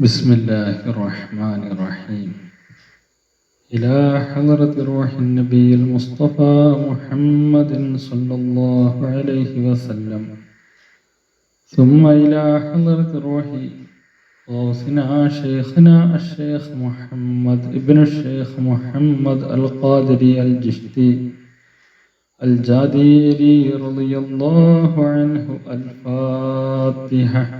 بسم الله الرحمن الرحيم. إلى حضرة روح النبي المصطفى محمد صلى الله عليه وسلم. ثم إلى حضرة روح غوثنا شيخنا الشيخ محمد ابن الشيخ محمد القادري الجشتي الجاديري رضي الله عنه الفاتحة.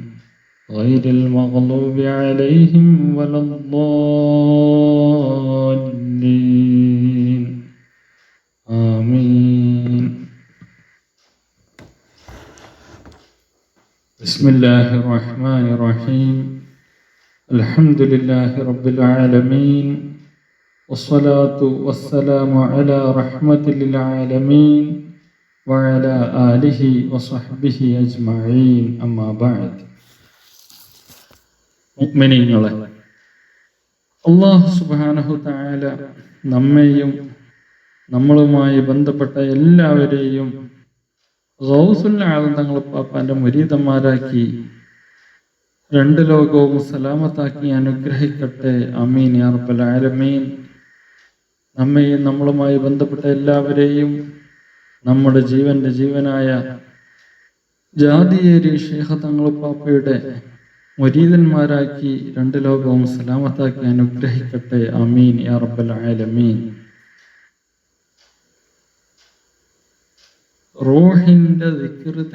غير المغلوب عليهم ولا الضالين. آمين. بسم الله الرحمن الرحيم. الحمد لله رب العالمين. والصلاة والسلام على رحمة للعالمين وعلى آله وصحبه أجمعين. أما بعد. മുഗ്മിനീങ്ങളെ അള്ളാഹു സുബാനഹു തായാല നമ്മെയും നമ്മളുമായി ബന്ധപ്പെട്ട എല്ലാവരെയും ഗൗസുല്ലാദം തങ്ങൾ പാപ്പാന്റെ മുരീതന്മാരാക്കി രണ്ട് ലോകവും സലാമത്താക്കി അനുഗ്രഹിക്കട്ടെ. അമീൻ ആലമീൻ. നമ്മെയും നമ്മളുമായി ബന്ധപ്പെട്ട എല്ലാവരെയും നമ്മുടെ ജീവന്റെ ജീവനായ ജാതിയേരി ഷേഖ തങ്ങളുപ്പാപ്പയുടെ പാപ്പയുടെ മുരീതന്മാരാക്കി രണ്ട് ലോകവും സലാമത്താക്കി അനുഗ്രഹിക്കട്ടെ. അമീൻ യാ റബ്ബൽ ആലമീൻ.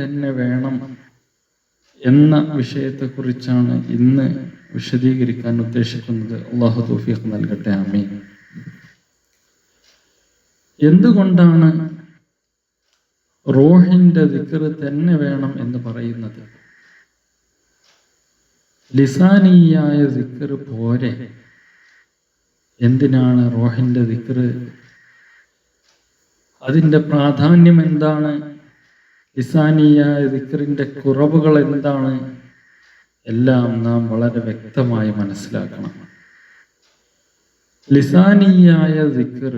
തന്നെ വേണം എന്ന വിഷയത്തെക്കുറിച്ചാണ് ഇന്ന് വിശദീകരിക്കാൻ ഉദ്ദേശിക്കുന്നത്. അള്ളാഹു തൗഫീഖ് നൽകട്ടെ. അമീൻ എന്തുകൊണ്ടാണ് റോഹിന്റെ ദിക്കർ തന്നെ വേണം എന്ന് പറയുന്നത്? ലിസാനിയായ ദിക്കർ പോരെ. എന്തിനാണ് റോഹിന്റെ ദിക്കർ അതിന്റെ പ്രാധാന്യം എന്താണ്? ലിസാനിയായ ദിക്കറിന്റെ കുറവുകൾ എന്താണ്? എല്ലാം നാം വളരെ വ്യക്തമായി മനസ്സിലാക്കണം. ലിസാനിയായ ദിക്കർ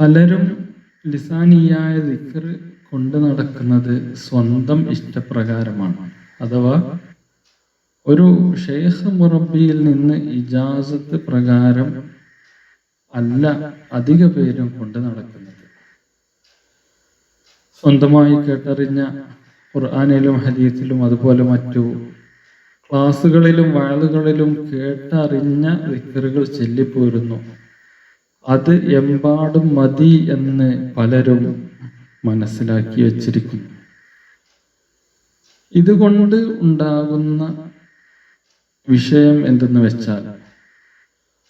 പലരും ലിസാനിയായ ദിക്കർ കൊണ്ടു നടക്കുന്നത് സ്വന്തം ഇഷ്ടപ്രകാരമാണ്. അഥവാ ഒരു ഷെയ്ഖ് മുറബിയിൽ നിന്ന് ഇജാസത്ത് പ്രകാരം അല്ല അധിക പേരും കൊണ്ട് നടക്കുന്നത്. സ്വന്തമായി കേട്ടറിഞ്ഞ ഖുർആാനിലും ഹദീസിലും അതുപോലെ മറ്റു ക്ലാസ്സുകളിലും വയലുകളിലും കേട്ടറിഞ്ഞ വിക്കറുകൾ ചെല്ലിപ്പോരുന്നു. അത് എമ്പാടും മതി എന്ന് പലരും മനസ്സിലാക്കി വച്ചിരിക്കുന്നു. ഇതുകൊണ്ട് ഉണ്ടാകുന്ന വിഷയം എന്തെന്ന് വെച്ചാൽ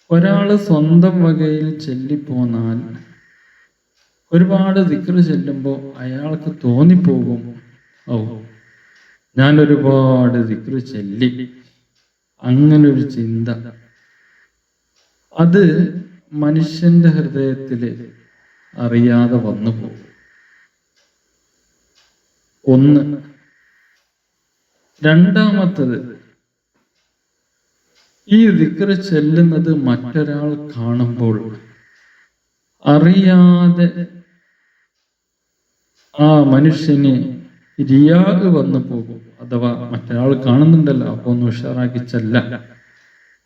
ഒരാൾ സ്വന്തം വകയിൽ ചെല്ലിപ്പോന്നാൽ ഒരുപാട് ദിക്ർ ചെല്ലുമ്പോൾ അയാൾക്ക് തോന്നിപ്പോകും ഓ ഞാൻ ഒരുപാട് ദിക്ർ ചെല്ലി അങ്ങനെ ഒരു ചിന്ത. അത് മനുഷ്യന്റെ ഹൃദയത്തിൽ അറിയാതെ വന്നു പോകും. ഒന്ന്. രണ്ടാമത്തത് ഈ ദിക്ര ചെല്ലുന്നത് മറ്റൊരാൾ കാണുമ്പോൾ അറിയാതെ ആ മനുഷ്യന് റിയാഗ് വന്നു പോകും. അഥവാ മറ്റൊരാൾ കാണുന്നുണ്ടല്ലോ അപ്പൊ ഒന്ന് ഉഷാറാക്കി ചെല്ല.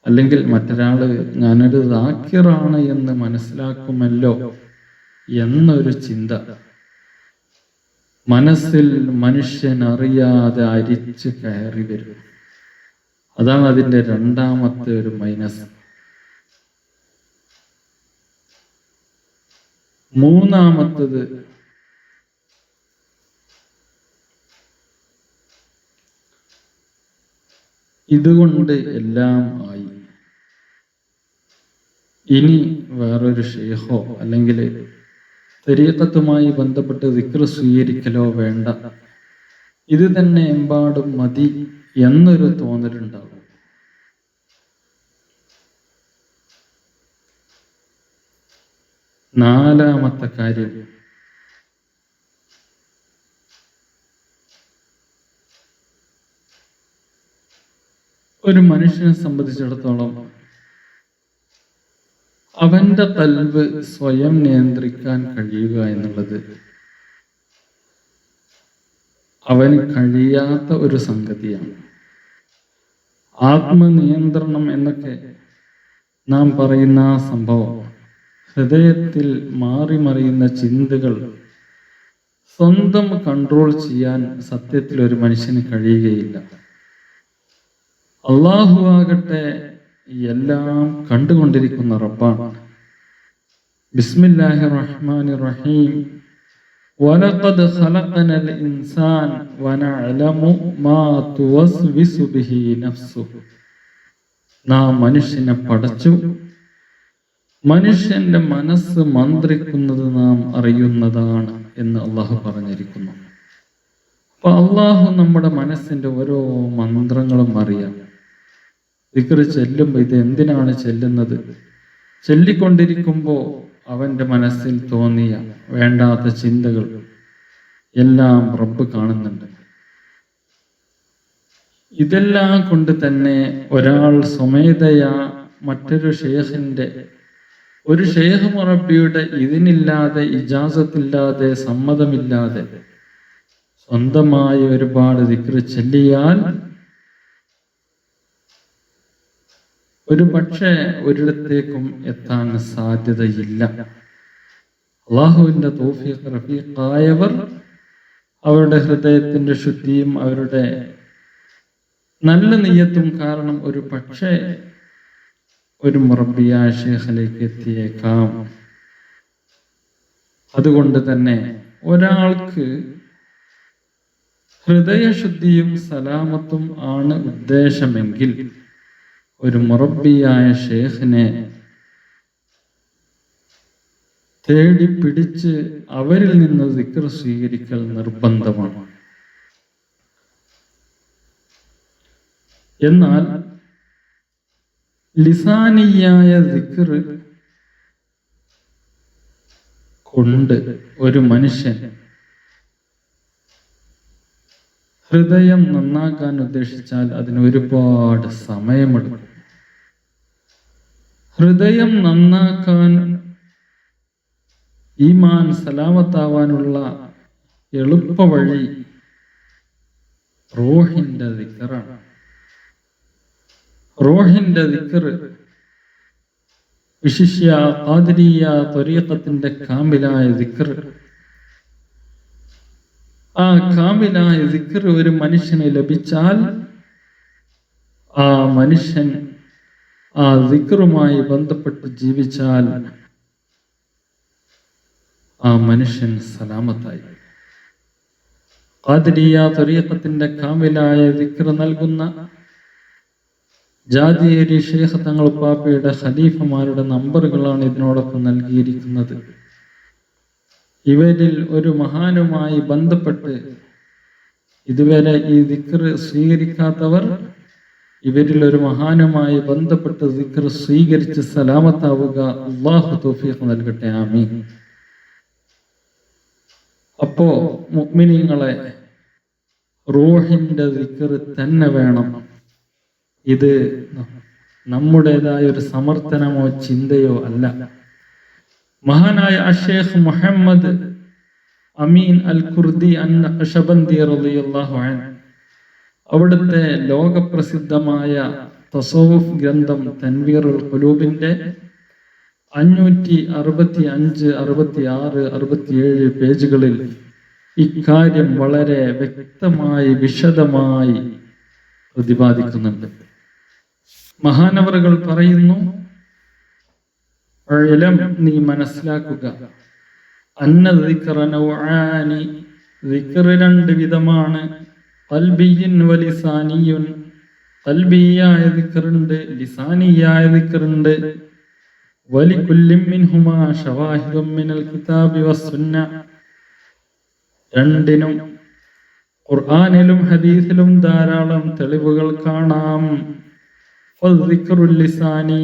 അല്ലെങ്കിൽ മറ്റൊരാൾ ഞാനൊരു ദാക്കിറാണ് എന്ന് മനസ്സിലാക്കുമല്ലോ എന്നൊരു ചിന്ത. മനസ്സിൽ മനുഷ്യൻ അറിയാതെ അരിച്ച് കയറി വരും. അതാണ് അതിന്റെ രണ്ടാമത്തെ ഒരു മൈനസ്. മൂന്നാമത്തത് ഇതുകൊണ്ട് എല്ലാം ആയി. ഇനി വേറൊരു ഷേഹോ അല്ലെങ്കിൽ തെരീക്കത്തുമായി ബന്ധപ്പെട്ട് ദിക്ർ സ്വീകരിക്കലോ വേണ്ട. ഇത് തന്നെ എമ്പാടും മതി എന്നൊരു തോന്നലുണ്ടാവും നാലാമത്തെ കാര്യം. ഒരു മനുഷ്യനെ സംബന്ധിച്ചിടത്തോളം അവന്റെ കൽവ് സ്വയം നിയന്ത്രിക്കാൻ കഴിയുക എന്നുള്ളത്. അവന് കഴിയാത്ത ഒരു സംഗതിയാണ്. ആത്മനിയന്ത്രണം എന്നൊക്കെ നാം പറയുന്ന ആ സംഭവം. ഹൃദയത്തിൽ മാറി മറിയുന്ന ചിന്തകൾ സ്വന്തം കൺട്രോൾ ചെയ്യാൻ സത്യത്തിൽ ഒരു മനുഷ്യന് കഴിയുകയില്ല. അള്ളാഹു ആകട്ടെ എല്ലാം കണ്ടുകൊണ്ടിരിക്കുന്ന റബ്ബാണ് ബിസ്മില്ലാഹി റഹ്മാൻ റഹീം ولقد خلقنا الإنسان ونعلم ما توسوس به نفسه നാം മനുഷ്യനെ പടച്ചു മനുഷ്യന്റെ മനസ്സ് മന്ത്രിക്കുന്നത് നാം അറിയുന്നതാണ് എന്ന് അള്ളാഹു പറഞ്ഞിരിക്കുന്നു അപ്പൊ അള്ളാഹു നമ്മുടെ മനസ്സിന്റെ ഓരോ മന്ത്രങ്ങളും അറിയാം ദിക്കറ് ചെല്ലുമ്പോൾ ഇത് എന്തിനാണ് ചെല്ലുന്നത്? ചൊല്ലിക്കൊണ്ടിരിക്കുമ്പോൾ അവന്റെ മനസ്സിൽ തോന്നിയ വേണ്ടാത്ത ചിന്തകൾ എല്ലാം റബ്ബ് കാണുന്നുണ്ട്. ഇതെല്ലാം കൊണ്ട് തന്നെ ഒരാൾ സ്വമേധയാ മറ്റൊരു ഷേഹിന്റെ ഒരു ഷേഖ് മുറബിയുടെ ഇതിനില്ലാതെ ഇജാസത്തില്ലാതെ സമ്മതമില്ലാതെ സ്വന്തമായി ഒരുപാട് ദിക്ർ ചെല്ലിയാൽ ഒരു പക്ഷേ ഒരിടത്തേക്കും എത്താൻ സാധ്യതയില്ല. അള്ളാഹുവിന്റെ തോഫീഖ് റഫീഖായവർ അവരുടെ ഹൃദയത്തിന്റെ ശുദ്ധിയും അവരുടെ നല്ല നെയ്യത്തും കാരണം ഒരു പക്ഷേ ഒരു മുറബിയ ഷേഖിലേക്ക് എത്തിയേക്കാം. അതുകൊണ്ട് തന്നെ ഒരാൾക്ക് ഹൃദയശുദ്ധിയും സലാമത്തും ആണ് ഉദ്ദേശമെങ്കിൽ ഒരു മുറബിയായ ഷേഖിനെ തേടി പിടിച്ച് അവരിൽ നിന്ന് ദിക്ർ സ്വീകരിക്കൽ നിർബന്ധമാണ്. എന്നാൽ ലിസാനിയായ ദിക്ർ കൊണ്ട് ഒരു മനുഷ്യൻ ഹൃദയം നന്നാക്കാൻ ഉദ്ദേശിച്ചാൽ അതിന് ഒരുപാട് സമയമെടുക്കും. ഹൃദയം നന്നാക്കാൻ ഈമാൻ സലാമത്താവാനുള്ള എളുപ്പ വഴി റോഹിന്റെ ദിക്കറാണ്. റോഹിന്റെ ദിക്കർ വിശിഷ്യ ആദരീയ ത്വരീത്തത്തിന്റെ കാമ്പിലായ ദിക്കർ ആ കാമ്പിലായ ദിക്കർ ഒരു മനുഷ്യന് ലഭിച്ചാൽ ആ മനുഷ്യൻ ആ ദിക്കറുമായി ബന്ധപ്പെട്ട് ജീവിച്ചാൽ ആ മനുഷ്യൻ സലാമത്തായി. ഖാദിരിയ ത്വരീഖത്തിന്റെ കാമിലായ ദിക്കർ നൽകുന്ന ജാതിയേരി ഷേഖ് തങ്ങൾ പാപ്പയുടെ ഖലീഫമാരുടെ നമ്പറുകളാണ് ഇതിനോടൊപ്പം നൽകിയിരിക്കുന്നത്. ഇവരിൽ ഒരു മഹാനുമായി ബന്ധപ്പെട്ട് ഇതുവരെ ഈ ദിക്കർ സ്വീകരിക്കാത്തവർ ഇവരിൽ ഒരു മഹാനുമായി ബന്ധപ്പെട്ട് ദിക്കർ സ്വീകരിച്ച് സലാമത്താവുക അള്ളാഹു തൗഫീഖ് നൽകട്ടെ ആമീൻ. അപ്പോ മുഅ്മിനീങ്ങളെ റൂഹിന്റെ ദിക്കർ തന്നെ വേണം. ഇത് നമ്മുടേതായ ഒരു സമർത്ഥനമോ ചിന്തയോ അല്ല. മഹാനായ അഷേഖ് മുഹമ്മദ് അമീൻ അൽ ഖുർദി അൻ അൻഷബന്തി റളിയല്ലാഹു അൻഹു അവിടുത്തെ ലോകപ്രസിദ്ധമായ തസോഫ് ഗ്രന്ഥം തൻവീറുൽ ഖുലൂബിന്റെ അഞ്ഞൂറ്റി അറുപത്തി അഞ്ച് അറുപത്തി ആറ് അറുപത്തിയേഴ് പേജുകളിൽ ഇക്കാര്യം വളരെ വ്യക്തമായി വിശദമായി പ്രതിപാദിക്കുന്നുണ്ട്. മഹാനവറുകൾ പറയുന്നു നീ മനസ്സിലാക്കുക. അന്ന രണ്ട് വിധമാണ്. കൽബിയിൻ വലിസാനിയുൻ മിനൽ കിതാബി വസ്സുന്ന രണ്ടിനും ഖുർആാനിലും ഹദീസിലും ധാരാളം തെളിവുകൾ കാണാം. ലിസാനി.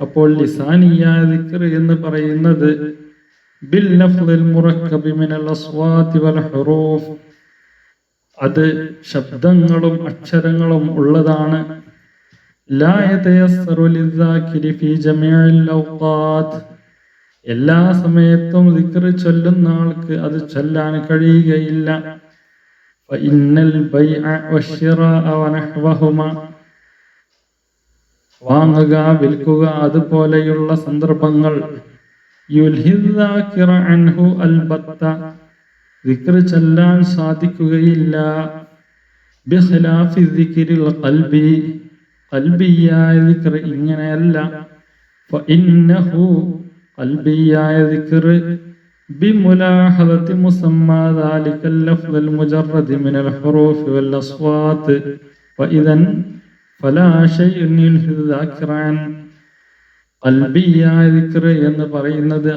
അപ്പോൾ ദിക്കർ എന്ന് പറയുന്നത് ബിൽ മുറക്കബി മിനൽ അസ്വാതി വൽ ഹുറൂഫ്. അത് ശബ്ദങ്ങളും അക്ഷരങ്ങളും ഉള്ളതാണ്. എല്ലാ സമയത്തും ദിക്റ് ചൊല്ലുന്ന ആൾക്ക് അത് ചൊല്ലാൻ കഴിയുകയില്ല. വാങ്ങുക വിൽക്കുക അതുപോലെയുള്ള സന്ദർഭങ്ങൾ. അൻഹു അൽബത്ത. ദിക്ർ ചൊല്ലാൻ സാധിക്കുകയില്ല ബിഖിലാഫി ദിക്രിൽ ഖൽബി ഖൽബിയായ ദിക്ർ ഇങ്ങനെയല്ല ഫഇന്നഹു ഖൽബിയായ ദിക്ർ بملاحظة مسمى ذلك اللفظ المجرد من الحروف والأصوات وإذا فلا شيء يلهي الذاكر عن കൽബിയായ ദിക്ർ എന്ന് പറയുന്നത്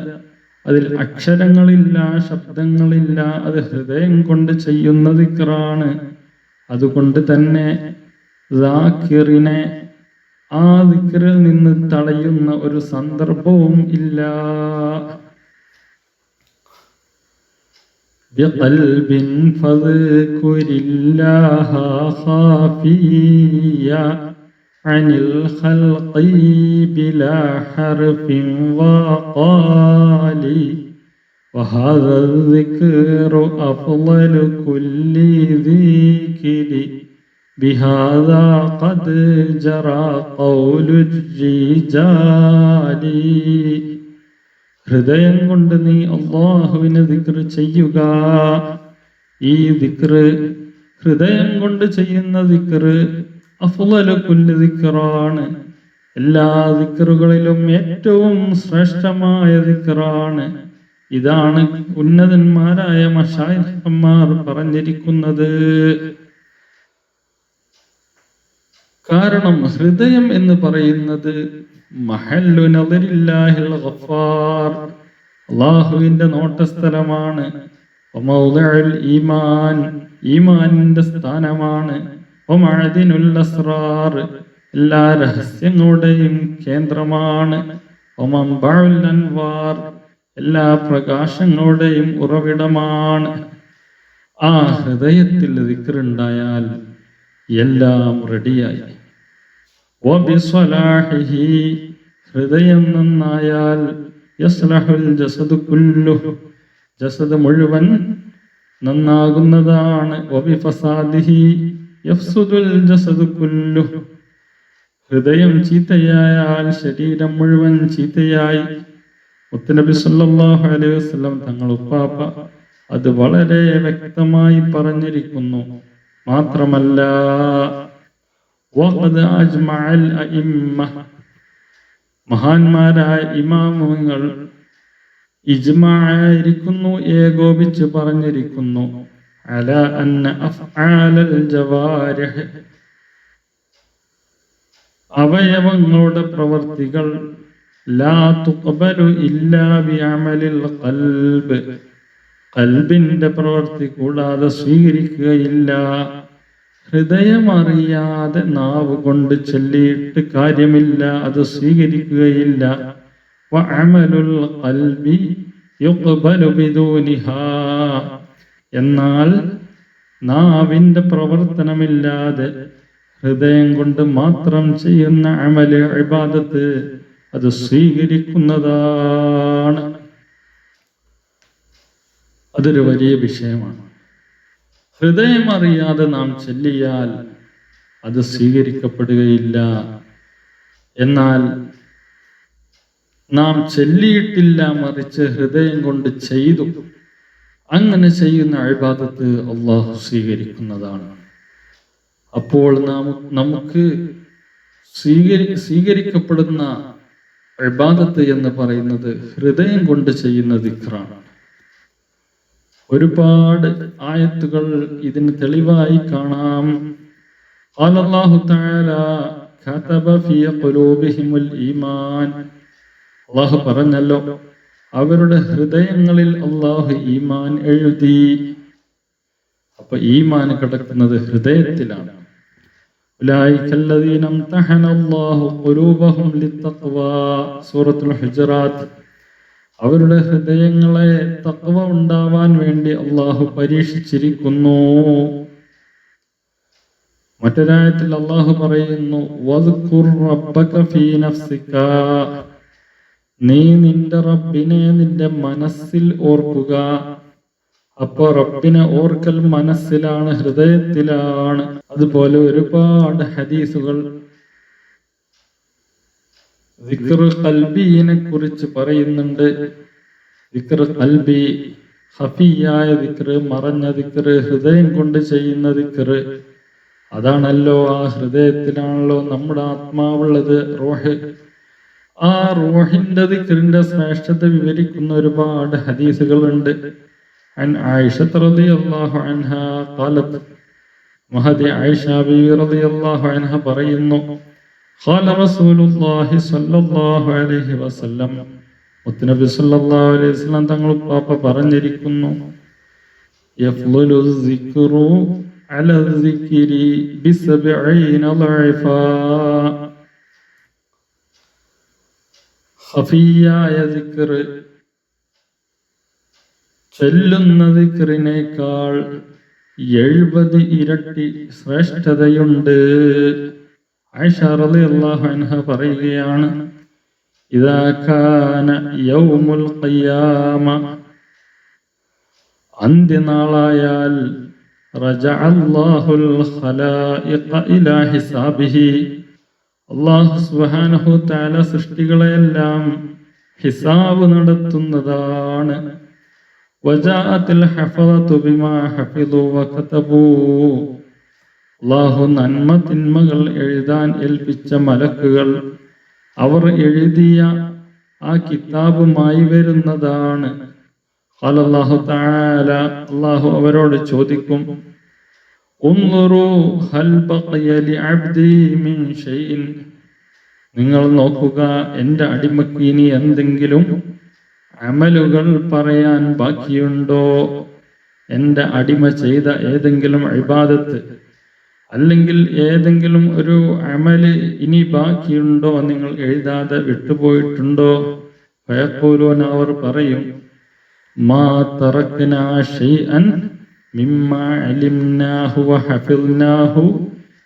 അതിൽ അക്ഷരങ്ങളില്ല ശബ്ദങ്ങളില്ല അത് ഹൃദയം കൊണ്ട് ചെയ്യുന്ന ദിക്റാണ് അതുകൊണ്ട് തന്നെ ദാക്കിറിനെ ആ ദിക്റിൽ നിന്ന് തടയുന്ന ഒരു സന്ദർഭവും ഇല്ല بقلب فاذكر الله خافيا عن الخلق بلا حرف وقال وهذا الذكر أفضل كل ذكر بهذا قد جرى قول الرجال ഹൃദയം കൊണ്ട് നീ അള്ളാഹുവിനെ ദിക്ർ ചെയ്യുക ഈ ദിക്ർ ഹൃദയം കൊണ്ട് ചെയ്യുന്ന ദിക്ർ അഫ്ളലു കുല്ല് ദിക്റാണ്. എല്ലാ ദിക്കറുകളിലും ഏറ്റവും ശ്രേഷ്ഠമായ ദിക്കറാണ് ഇതാണ് ഉന്നതന്മാരായ മഷായന്മാർ പറഞ്ഞിരിക്കുന്നത്. കാരണം ഹൃദയം എന്ന് പറയുന്നത് അള്ളാഹുവിന്റെ നോട്ടസ്ഥലമാണ്. ഈമാൻ. ഈമാനിന്റെ സ്ഥാനമാണ്. അസ്റാർ എല്ലാ രഹസ്യങ്ങളുടെയും കേന്ദ്രമാണ്. അൻവാർ എല്ലാ പ്രകാശങ്ങളുടെയും ഉറവിടമാണ്. ആ ഹൃദയത്തിൽ ദിക്റുണ്ടായാൽ എല്ലാം റെഡിയായി. ഹൃദയം നന്നായാൽ ജസദ് കുല്ലു ജസദ് മുഴുവൻ നന്നാകുന്നതാണ്. ഒബി ഫസാദിഹി ഹൃദയം ചീത്തയായാൽ ശരീരം മുഴുവൻ ചീത്തയായി. മുത്തനബി സല്ലാഹു അലൈഹി വസ്ലം തങ്ങൾ ഉപ്പാപ്പ അത് വളരെ വ്യക്തമായി പറഞ്ഞിരിക്കുന്നു. മാത്രമല്ല മഹാന്മാരായ ഇമാമുങ്ങൾ ഇജ്മായിരിക്കുന്നു ഏകോപിച്ച് പറഞ്ഞിരിക്കുന്നു. അല أن അഫ്ആലൽ ജവാരിഹ് അവയവങ്ങളുടെ പ്രവർത്തികൾ ലാ തുഖബലു ഇല്ലാ ബിഅമലിൽ ഖൽബ്. ഖൽബിന്റെ പ്രവർത്തി കൂടാതെ സ്വീകരിക്കുകയില്ല. ഹൃദയമറിയാതെ നാവ് കൊണ്ട് ചൊല്ലിയിട്ട് കാര്യമില്ല അത് സ്വീകരിക്കുകയില്ല. വഅമലുൽ ഖൽബി യുഖ്ബലു ബിദൂനിഹാ. എന്നാൽ നാവിന്റെ പ്രവർത്തനമില്ലാതെ ഹൃദയം കൊണ്ട് മാത്രം ചെയ്യുന്ന അമല ഇബാദത്ത് അത് സ്വീകരിക്കുന്നതാണ്. അതൊരു വലിയ വിഷയമാണ്. ഹൃദയം അറിയാതെ നാം ചെല്ലിയാൽ അത് സ്വീകരിക്കപ്പെടുകയില്ല. എന്നാൽ നാം ചെല്ലിയിട്ടില്ല മറിച്ച് ഹൃദയം കൊണ്ട് ചെയ്തു അങ്ങനെ ചെയ്യുന്ന അഴിബാദത്ത് അള്ളാഹു സ്വീകരിക്കുന്നതാണ്. അപ്പോൾ നാം നമുക്ക് സ്വീകരി സ്വീകരിക്കപ്പെടുന്ന അഴിബാദത്ത് എന്ന് പറയുന്നത് ഹൃദയം കൊണ്ട് ചെയ്യുന്ന ദിക്റാണ്. ഒരുപാട് ആയത്തുകൾ ഇതിന് തെളിവായി കാണാം. ഈമാൻ. അള്ളാഹു പറഞ്ഞല്ലോ അവരുടെ ഹൃദയങ്ങളിൽ അള്ളാഹു ഈമാൻ എഴുതി. അപ്പൊ ഈമാൻ കിടക്കുന്നത് ഹൃദയത്തിലാണ്. സൂറത്തുൽ അവരുടെ ഹൃദയങ്ങളെ തത്വ ഉണ്ടാവാൻ വേണ്ടി അള്ളാഹു പരീക്ഷിച്ചിരിക്കുന്നു. മറ്റൊരായത്തിൽ അള്ളാഹു പറയുന്നു നീ നിന്റെ റബ്ബിനെ നിന്റെ മനസ്സിൽ ഓർക്കുക. അപ്പൊ റബ്ബിനെ ഓർക്കൽ മനസ്സിലാണ് ഹൃദയത്തിലാണ്. അതുപോലെ ഒരുപാട് ഹദീസുകൾ. കൽബിനെ കുറിച്ച് പറയുന്നുണ്ട്. കൽബി ഹഫിയായ ദിക്റ് മറഞ്ഞ ദിക്റ് ഹൃദയം കൊണ്ട് ചെയ്യുന്ന ദിക്റ് അതാണല്ലോ ആ ഹൃദയത്തിലാണല്ലോ നമ്മുടെ ആത്മാവുള്ളത് റോഹ്. ആ റൂഹിന്റെ ദിക്കറിന്റെ ശ്രേഷ്ഠത വിവരിക്കുന്ന ഒരുപാട് ഹദീസുകളുണ്ട്. عن عائشة മഹദി ആയിഷ പറയുന്നു അലൈഹി വസല്ലം. തങ്ങൾ പാപ്പ പറഞ്ഞിരിക്കുന്നു യഫ്ലുലു സിക്റു അല സിക്രി ബിസബഈന ഖഫിയായ ദിക്കറ് ചൊല്ലുന്ന ദിക്കറിനേക്കാൾ എഴുപത് ഇരട്ടി ശ്രേഷ്ഠതയുണ്ട്. ആയിഷ അൻഹ പറയുകയാണ് കാന യൗമുൽ ഖിയാമ. അന്ത്യനാളായാൽ അല്ലാഹുൽ ഇലാ ഹിസാബിഹി. അള്ളാഹു സുബാനഹു താല സൃഷ്ടികളെയെല്ലാം ഹിസാബ് നടത്തുന്നതാണ്. അള്ളാഹു നന്മ തിന്മകൾ എഴുതാൻ ഏൽപ്പിച്ച മലക്കുകൾ അവർ എഴുതിയ ആ കിതാബുമായി വരുന്നതാണ്. അവരോട് ചോദിക്കും ഉംറുഹു ഹൽ ബഖിയ അബ്ദി മിൻ ഷൈഇൻ. നിങ്ങൾ നോക്കുക എന്റെ അടിമക്ക് ഇനി എന്തെങ്കിലും അമലുകൾ പറയാൻ ബാക്കിയുണ്ടോ? എന്റെ അടിമ ചെയ്ത ഏതെങ്കിലും അഴിബാദത്ത് അല്ലെങ്കിൽ ഏതെങ്കിലും ഒരു അമൽ ഇനി ബാക്കിയുണ്ടോ നിങ്ങൾ എഴുതാതെ വിട്ടുപോയിട്ടുണ്ടോ? ഭയക്കോലോൻ അവർ പറയും മാ തറക്കിന മിമ്മാ علمناه وحفظناه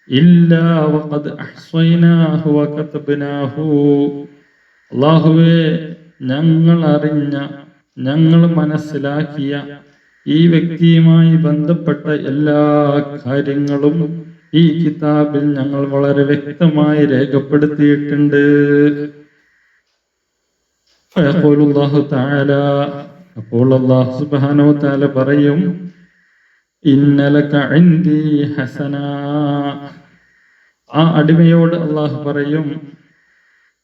ഇല്ലാ وقد أحصيناه وكتبناه. അല്ലാഹുവേ ഞങ്ങൾ അറിഞ്ഞ ഞങ്ങൾ മനസ്സിലാക്കിയ ഈ വ്യക്തിയുമായി ബന്ധപ്പെട്ട എല്ലാ കാര്യങ്ങളും ഈ കിതാബിൽ ഞങ്ങൾ വളരെ വ്യക്തമായി രേഖപ്പെടുത്തിയിട്ടുണ്ട്. അപ്പോൾ അള്ളാഹു സുബാനോ താല പറയും ഇന്നലക ആ അടിമയോട് അള്ളാഹു പറയും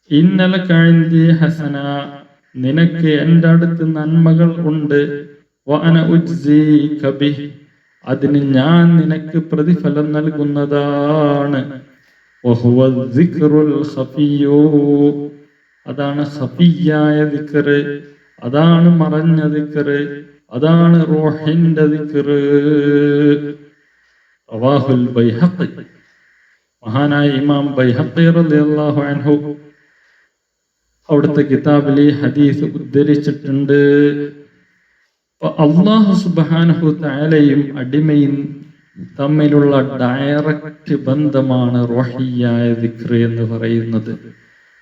ഇന്നലക ഹസന. നിനക്ക് എന്റെ അടുത്ത് നന്മകൾ ഉണ്ട്. അതിന് ഞാൻ നിനക്ക് പ്രതിഫലം നൽകുന്നതാണ്. അതാണ് സഫിയായ ദിക്ർ അതാണ് മറഞ്ഞ ദിക്ർ അതാണ് റോഹിന്റെ ബൈഹഖി. മഹാനായ ഇമാം ബൈഹഖി റളിയല്ലാഹു അൻഹു അവിടുത്തെ കിതാബിലെ ഹദീസ് ഉദ്ധരിച്ചിട്ടുണ്ട്. അള്ളാഹു സുബാനഹു താലയും അടിമയും തമ്മിലുള്ള ഡയറക്റ്റ് ബന്ധമാണ് റോഹിയായ ദിക്ർ എന്ന് പറയുന്നത്.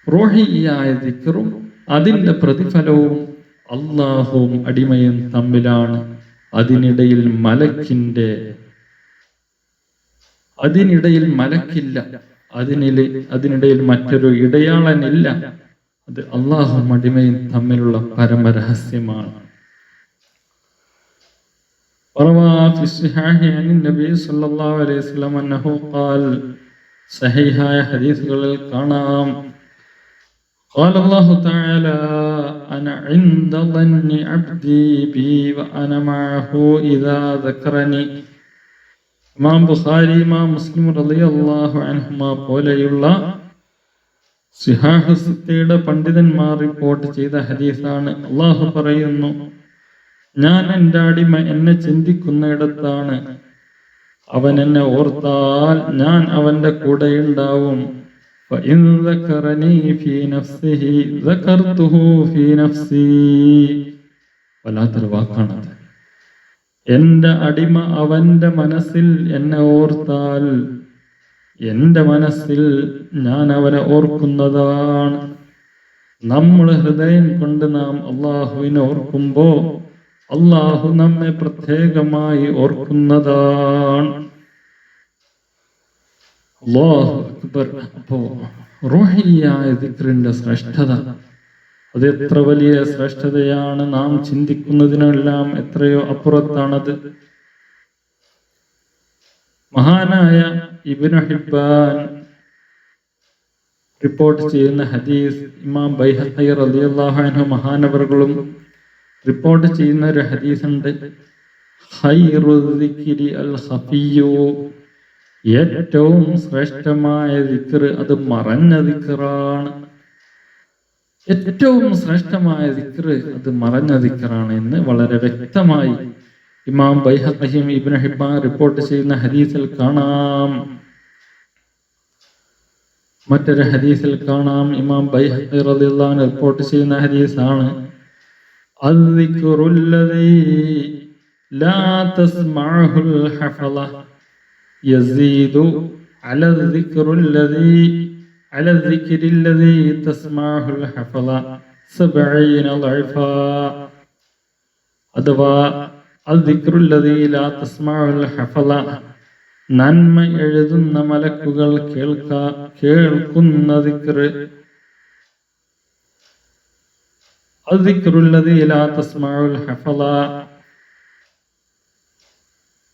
റോഹിയായ ദിക്റും അതിന്റെ പ്രതിഫലവും അള്ളാഹുവും അടിമയും തമ്മിലാണ്. അതിനിടയിൽ മലക്കിന്റെ അതിനിടയിൽ മലക്കില്ല. അതിനിൽ അതിനിടയിൽ മറ്റൊരു ഇടയാളനില്ല. അത് അള്ളാഹും അടിമയും തമ്മിലുള്ള പരമരഹസ്യമാണ്. وروى في الصحاح عن النبي صلى قال الله تعالى أنا عند ظن عبدي بي وأنا معه إذا ذكرني ഇമാം ബുഖാരി ഇമാം മുസ്ലിം റളിയല്ലാഹു അൻഹുമ പോലെയുള്ള സിഹാഹുസത്തയുടെ പണ്ഡിതന്മാർ റിപ്പോർട്ട് ചെയ്ത ഹദീസാണ് അള്ളാഹു പറയുന്നു ഞാൻ എൻ്റെ അടിമ എന്നെ ചിന്തിക്കുന്നിടത്താണ് അവൻ എന്നെ ഓർത്താൽ ഞാൻ അവന്റെ കൂടെയുണ്ടാവും فإن ذكرني في نفسه ذكرته في نفسي വല്ലാത്തൊരു വാക്കാണത് എന്റെ അടിമ അവന്റെ മനസ്സിൽ എന്നെ ഓർത്താൽ എന്റെ മനസ്സിൽ ഞാൻ അവനെ ഓർക്കുന്നതാണ് നമ്മൾ ഹൃദയം കൊണ്ട് നാം അള്ളാഹുവിനെ ഓർക്കുമ്പോ അള്ളാഹു നമ്മെ പ്രത്യേകമായി ഓർക്കുന്നതാണ് അല്ലാഹു അക്ബർ. അപ്പോ റോഹിയായ ദിക്റിന്റെ ശ്രേഷ്ഠത. അത് എത്ര വലിയ ശ്രേഷ്ഠതയാണ് നാം ചിന്തിക്കുന്നതിനെല്ലാം എത്രയോ അപ്പുറത്താണത്. മഹാനായ ഇബ്നു ഹിബ്ബാൻ റിപ്പോർട്ട് ചെയ്യുന്ന ഹദീസ് ഇമാം ബൈഹഖി റളിയല്ലാഹു അൻഹു മഹാനവറുകളും റിപ്പോർട്ട് ചെയ്യുന്ന ഒരു ഹദീസ് ഉണ്ട് ഖൈറു ദിക്രി അൽ ഖഫിയ്യു ഏറ്റവും ശ്രേഷ്ഠമായ ദിക്ർ അത് മറഞ്ഞ ദിക്കറാണ് ഏറ്റവും ശ്രേഷ്ഠമായ ദിക്ർ അത് മറഞ്ഞ ദിക്കറാണ് എന്ന് വളരെ വ്യക്തമായി ഇമാം ബൈഹീം ഇബ്നു ഹിബാൻ റിപ്പോർട്ട് ചെയ്യുന്ന ഹദീസിൽ കാണാം. മറ്റൊരു ഹദീസിൽ കാണാം. ഇമാം ബൈഹഖി റളിയല്ലാഹു റിപ്പോർട്ട് ചെയ്യുന്ന ഹദീസാണ് അദ്ദിക്റുല്ലദീ ലാ യസീദു അലദ്ദിക്റുല്ലദീ അലദ്ദിക്രില്ലദീ തസ്മാഹുൽ ഹഫള സബഈന ളഅഫ അഥവാ അദ്ദിക്റുല്ലദീ ലാ തസ്മാഹുൽ ഹഫള നന്മ എഴുതുന്ന മലക്കുകൾ കേൾക്ക കേൾക്കുന്ന ദിക്റ് അദ്ദിക്റുല്ലദീ ലാ തസ്മാഉൽ ഹഫള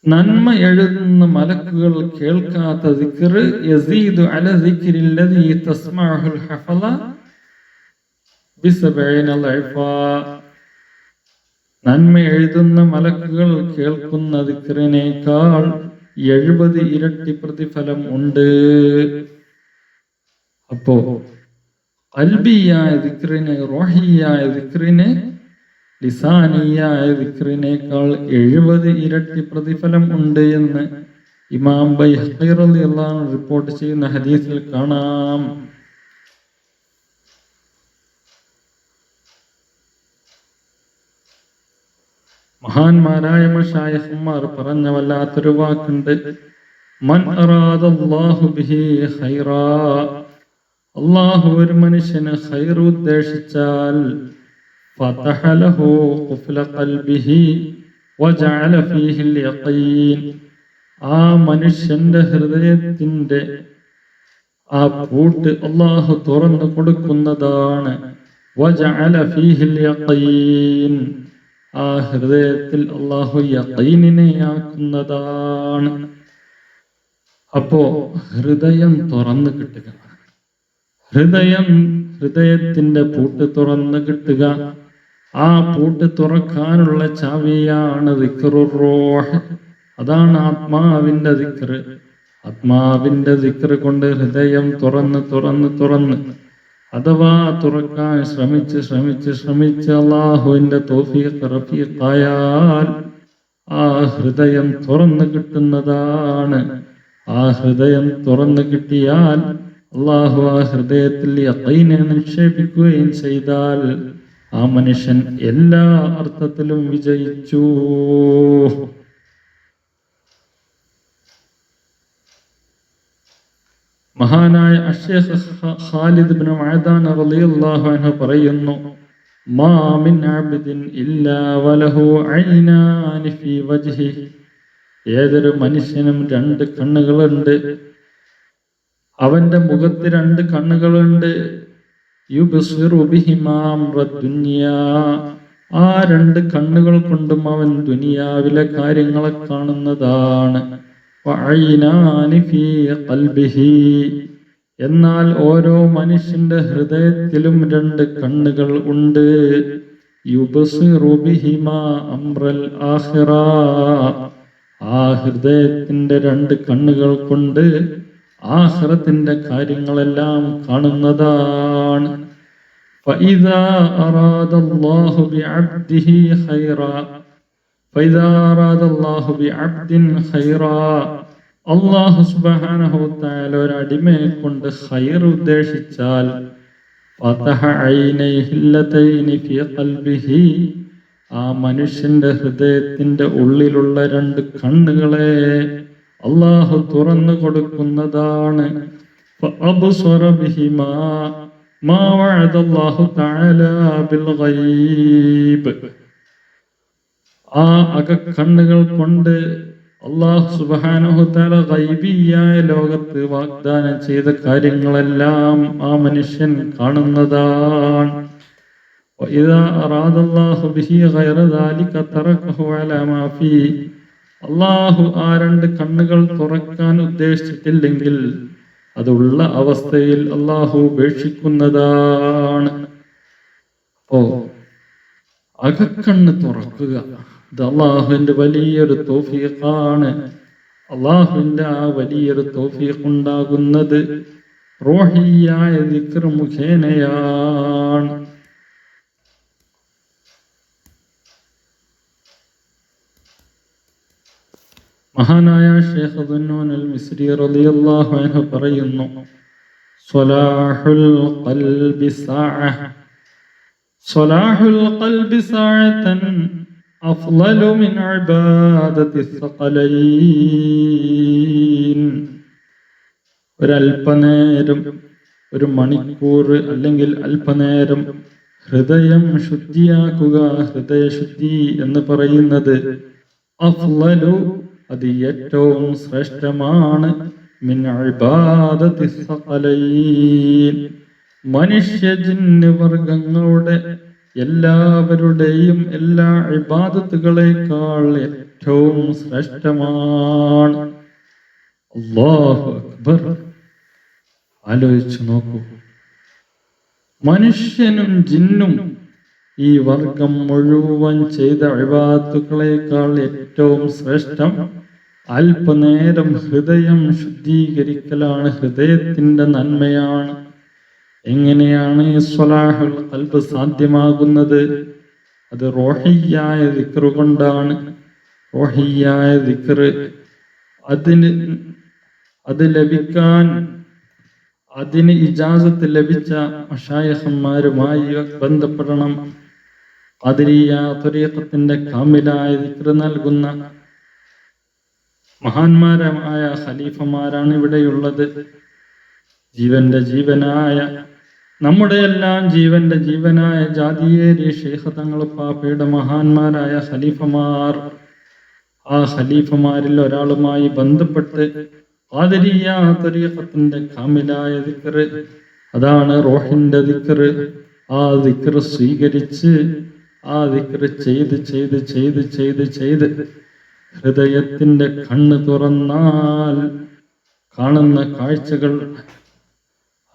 നന്മ എഴുതുന്ന മലക്കുകൾ കേൾക്കാത്ത യസീദു അല ലൈഫാ നന്മ എഴുതുന്ന മലക്കുകൾ കേൾക്കുന്ന ദിക്റിനേക്കാൾ എഴുപത് ഇരട്ടി പ്രതിഫലം ഉണ്ട്. അപ്പോ അൽബിയായ ദിക്റിന് റോഹിയായ ദിക്റിന് ലിസാനിയായ വിക്രിനേക്കാൾ എഴുപത് ഇരട്ടി പ്രതിഫലം ഉണ്ട് എന്ന് ഇമാം ബൈഹറിയുള്ള റിപ്പോർട്ട് ചെയ്യുന്ന ഹദീസിൽ കാണാം. മഹാന്മാരായ മഷായഹന്മാർ പറഞ്ഞ വല്ലാത്തൊരു വാക്കുണ്ട്. മൻ അറാദല്ലാഹു ബിഹി ഖൈറാ. അള്ളാഹു ഒരു മനുഷ്യന് ഖൈർ ഉദ്ദേശിച്ചാൽ فتح له قفل قلبه وجعل فيه اليقين ആ മനുഷ്യന്റെ ഹൃദയത്തിന്റെ ആ പൂട്ട് അള്ളാഹു തുറന്നു കൊടുക്കുന്നതാണ് വജഅല ഫീഹിൽ യഖീൻ ആ ഹൃദയത്തിൽ അള്ളാഹു യഖീനിനെ ആക്കുന്നതാണ് അപ്പോ ഹൃദയം തുറന്നു കിട്ടുക ഹൃദയം ഹൃദയത്തിന്റെ പൂട്ട് തുറന്നു കിട്ടുക ആ പൂട്ട് തുറക്കാനുള്ള ചാവിയാണ് അതാണ് ആത്മാവിന്റെ ദിക്റ്. ആത്മാവിന്റെ ദിക്റ് കൊണ്ട് ഹൃദയം തുറന്ന് തുറന്ന് തുറന്ന്. അഥവാ തുറക്കാൻ ശ്രമിച്ച് ശ്രമിച്ച് ശ്രമിച്ച് അള്ളാഹുവിന്റെ തോഫിയായാൽ ആ ഹൃദയം തുറന്നു കിട്ടുന്നതാണ്. ആ ഹൃദയം തുറന്നു കിട്ടിയാൽ അള്ളാഹു ആ ഹൃദയത്തിൽ യഖീനെ നിക്ഷേപിക്കുകയും ചെയ്താൽ ആ മനുഷ്യൻ എല്ലാ അർത്ഥത്തിലും വിജയിച്ചു. മഹാനായ അഷേഖ് ഖാലിദ് റളിയല്ലാഹു അൻഹു പറയുന്നു അബ്ദിൻ ഇല്ലാ വലഹു ഐനാനി ഫീ ഏതൊരു മനുഷ്യനും രണ്ട് കണ്ണുകളുണ്ട്. അവന്റെ മുഖത്ത് രണ്ട് കണ്ണുകളുണ്ട്. ആ രണ്ട് കണ്ണുകൾ കൊണ്ടും അവൻ ദുനിയാവിലെ കാര്യങ്ങളെ കാണുന്നതാണ്. എന്നാൽ ഓരോ മനുഷ്യന്റെ ഹൃദയത്തിലും രണ്ട് കണ്ണുകൾ ഉണ്ട്. അംറൽ ആഹിറ ആ ഹൃദയത്തിന്റെ രണ്ട് കണ്ണുകൾ കൊണ്ട് ആഹ്റത്തിന്റെ കാര്യങ്ങളെല്ലാം കാണുന്നതാണ് فإذا أراد الله بعبده خيرا فإذا أراد الله بعبد خيرا അള്ളാഹു സുബ്ഹാനഹു തആല ഒരു അടിമയെ കൊണ്ട് ഖൈർ ഉദ്ദേശിച്ചാൽ ഫതഹ ഐനൈഹി ലതൈനി ഫീ ഖൽബിഹി ആ മനുഷ്യന്റെ ഹൃദയത്തിന്റെ ഉള്ളിലുള്ള രണ്ട് കണ്ണുകളെ അള്ളാഹു തുറന്നു കൊടുക്കുന്നതാണ് فأبصر بهما ما وعد الله تعالى بالغيب ആ അകക്കണ്ണുകൾ കൊണ്ട് അള്ളാഹു സുബാനുഹുത്താല ഗൈബിയായ ലോകത്ത് വാഗ്ദാനം ചെയ്ത കാര്യങ്ങളെല്ലാം ആ മനുഷ്യൻ കാണുന്നതാണ് وإذا أراد الله به غير ذلك تركه على ما فيه അള്ളാഹു ആ രണ്ട് കണ്ണുകൾ തുറക്കാൻ ഉദ്ദേശിച്ചിട്ടില്ലെങ്കിൽ അതുള്ള അവസ്ഥയിൽ അള്ളാഹു ഉപേക്ഷിക്കുന്നതാണ്. ഓ അകക്കണ്ണ് തുറക്കുക. ഇത് അള്ളാഹുവിന്റെ വലിയൊരു തോഫീഖാണ്. അള്ളാഹുവിന്റെ ആ വലിയൊരു തോഫീഖ് ഉണ്ടാകുന്നത് റോഹിയായ ദിക്ർ മുഖേനയാണ്. മഹാനായ ഷേഖ് അൽ മിസ്രി റളിയല്ലാഹു അൻഹു പറയുന്നു സ്വലാഹുൽ ഖൽബി സാഅ സ്വലാഹുൽ ഖൽബി സാഅതൻ അഫ്ളലു മിൻ ഇബാദത്തി സഖലൈൻ. ഒരല്പനേരം ഒരു മണിക്കൂർ അല്ലെങ്കിൽ അല്പനേരം ഹൃദയം ശുദ്ധിയാക്കുക ഹൃദയശുദ്ധി എന്ന് പറയുന്നത് അഫ്ളലു അത് ഏറ്റവും ശ്രേഷ്ഠമാണ്. മനുഷ്യ ജിന്ന് വർഗങ്ങളുടെ എല്ലാവരുടെയും എല്ലാ ഇബാദത്തുകളെക്കാൾ ഏറ്റവും ശ്രേഷ്ഠമാണ്. അക്ബർ. ആലോചിച്ചു നോക്കൂ. മനുഷ്യനും ജിന്നും ഈ വർഗം മുഴുവൻ ചെയ്ത അഴിവാത്തുക്കളെക്കാൾ ഏറ്റവും ശ്രേഷ്ഠം അല്പനേരം ഹൃദയം ശുദ്ധീകരിക്കലാണ് ഹൃദയത്തിന്റെ നന്മയാണ്. എങ്ങനെയാണ് സ്വലാഹുൽ കൽബ് സാധ്യമാകുന്നത്? അത് റോഹിയായ ദിക്റ് കൊണ്ടാണ്. റോഹിയായ ദിക്റ് അതിന് അത് ലഭിക്കാൻ അതിന് ഇജാസത്ത് ലഭിച്ച മഷായഹന്മാരുമായി ബന്ധപ്പെടണം. അതിരിയ തുരീഖത്തിന്റെ കാമിലായ ദിക്റ് നൽകുന്ന മഹാന്മാരമായ ഖലീഫമാരാണ് ഇവിടെയുള്ളത്. ജീവന്റെ ജീവനായ നമ്മുടെ എല്ലാം ജീവന്റെ ജീവനായ ജാതിയേരി ഷെയ്ഖ് തങ്ങളുപ്പാപ്പയുടെ പാപ്പയുടെ മഹാന്മാരായ ഖലീഫമാർ. ആ ഖലീഫമാരിൽ ഒരാളുമായി ബന്ധപ്പെട്ട് ആദരീയ തരീഖത്തിന്റെ കാമിലായ ദിക്കറ് അതാണ് റോഹിന്റെ ദിക്കറ് ആ ദിക്കറ് സ്വീകരിച്ച് ആ ദിക്കറ് ചെയ്ത് ചെയ്ത് ചെയ്ത് ചെയ്ത് ചെയ്ത് ഹൃദയത്തിന്റെ കണ്ണ് തുറന്നാൽ കാണുന്ന കാഴ്ചകൾ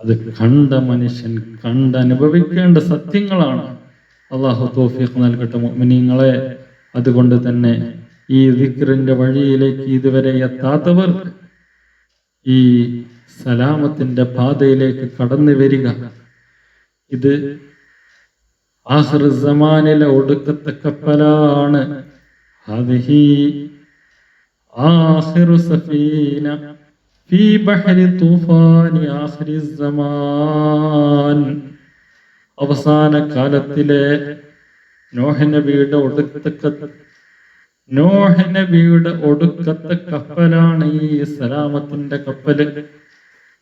അത് കണ്ട മനുഷ്യൻ കണ്ടനുഭവിക്കേണ്ട സത്യങ്ങളാണ്. അള്ളാഹു തോഫിക്ക് നൽകട്ടെ മോമിനിങ്ങളെ അതുകൊണ്ട് തന്നെ ഈ ദിക്റിന്റെ വഴിയിലേക്ക് ഇതുവരെ എത്താത്തവർ ഈ സലാമത്തിന്റെ പാതയിലേക്ക് കടന്നു വരിക. ഇത് ആഹ്ർ സമാനിലെ ഒടുക്കത്തെ കപ്പലാണ്. ഹദിഹി ആഖിറു സഫീന ഫീ بحر طوفان آخر الزمان. അവസാന കാലത്തിലെ നോഹ നബിയുടെ ഒടുക്കത്തെ നോഹ നബിയുടെ ഒടുക്കത്തെ കപ്പലാണ് ഈ സലാമത്തിന്റെ കപ്പൽ.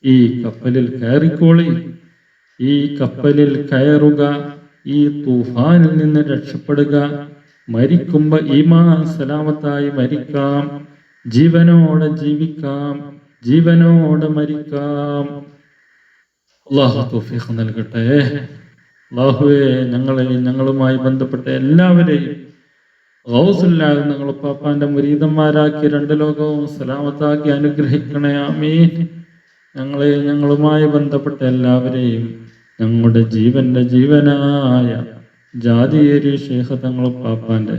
ഈ കപ്പലിൽ കയറിക്കോളി. ഈ കപ്പലിൽ കയറുക. ഈ തൂഫാനിൽ നിന്ന് രക്ഷപ്പെടുക. മരിക്കുമ്പോ ഈമാൻ സലാമത്തായി മരിക്കാം. ജീവനോടെ ജീവിക്കാം. ജീവനോടെ മരിക്കാം. അള്ളാഹു നൽകട്ടെ. അള്ളാഹുവെ ഞങ്ങളെയും ഞങ്ങളുമായി ബന്ധപ്പെട്ട എല്ലാവരെയും ഗൗസുല്ലാതെ ഞങ്ങൾ പാപ്പാന്റെ മുരീതന്മാരാക്കി രണ്ട് ലോകവും സലാമത്താക്കി അനുഗ്രഹിക്കണേ. ആമീൻ. ഞങ്ങളെ ഞങ്ങളുമായി ബന്ധപ്പെട്ട എല്ലാവരെയും ഞങ്ങളുടെ ജീവന്റെ ജീവനായ ജാതിയേറിയ ഷേഖ് പാപ്പാന്റെ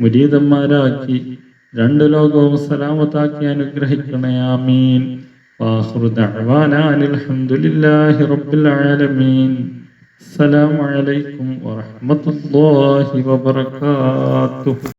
മുരീതന്മാരാക്കി രണ്ടു ലോകവും സലാമത്താക്കി അനുഗ്രഹിക്കണേ ആമീൻ. റബ്ബിൽ ആലമീൻ. അസ്സലാമു അലൈക്കും വറഹ്മത്തുള്ളാഹി വബറകാതുഹു.